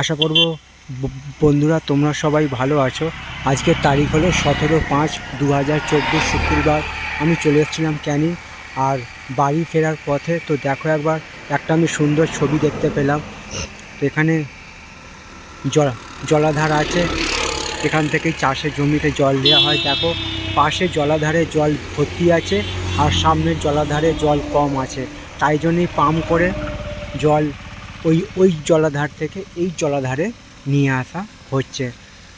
আশা করব বন্ধুরা তোমরা সবাই ভালো আছো। আজকের তারিখ হলো সতেরো পাঁচ দু হাজার চব্বিশ শুক্রবার। আমি চলে এসেছিলাম ক্যানিং, আর বাড়ি ফেরার পথে তো দেখো একবার, একটা আমি সুন্দর ছবি দেখতে পেলাম। তো এখানে জল, জলাধার আছে। এখান থেকেই চাষের জমিতে জল দেওয়া হয়। দেখো, পাশে জলাধারে জল ভর্তি আছে, আর সামনের জলাধারে জল কম আছে। তাই জন্যই পাম্প করে জল ওই ওই জলাধার থেকে এই জলাধারে নিয়ে আসা হচ্ছে।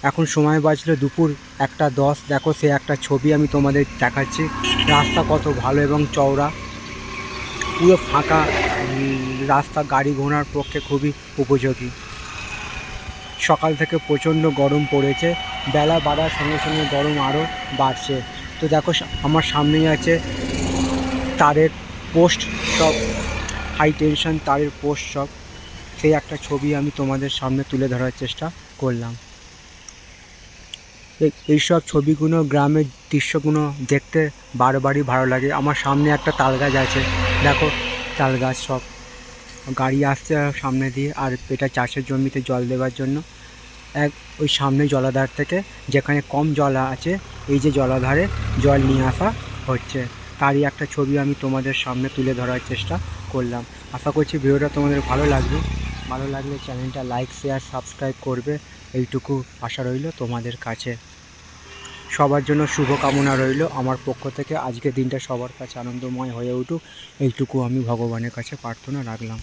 এখন সময় বাজলো দুপুর একটা দশ, দেখো সে একটা ছবি আমি তোমাদের দেখাচ্ছি। রাস্তা কত ভালো এবং চওড়া। পুরো ফাঁকা রাস্তা গাড়ি ঘোড়ার পক্ষে খুবই উপযোগী। সকাল থেকে প্রচণ্ড গরম পড়েছে। বেলা বাড়ার সঙ্গে সঙ্গে গরম আরও বাড়ছে। তো দেখো আমার সামনেই আছে তারের পোস্ট সব হাই টেনশন তারের পোস্ট সব সেই একটা ছবি আমি তোমাদের সামনে তুলে ধরার চেষ্টা করলাম। এই- এইসব ছবিগুলো গ্রামের দৃশ্যগুলো দেখতে বারবারই ভালো লাগে। আমার সামনে একটা তাল গাছ আছে। দেখো, তাল গাছ সব। গাড়ি আসছে সামনে দিয়ে আর এটা চাষের জমিতে জল দেওয়ার জন্য। এক, ওই সামনে জলাধার থেকে যেখানে কম জল আছে, এই যে জলাধারে জল নিয়ে আসা হচ্ছে। তারই একটা ছবি আমি তোমাদের সামনে তুলে ধরার চেষ্টা করলাম। আশা করছি ভিডিওটা তোমাদের ভালো লাগবে। ভালো লাগলে চ্যানেলটা লাইক, শেয়ার, সাবস্ক্রাইব করবে। এইটুকু আশা রইল তোমাদের কাছে। সবার জন্য শুভকামনা রইল। আমার পক্ষ থেকে আজকে দিনটা সবার কাছে আনন্দময় হয়ে উঠুক। এইটুকু আমি ভগবানের কাছে প্রার্থনা রাখলাম।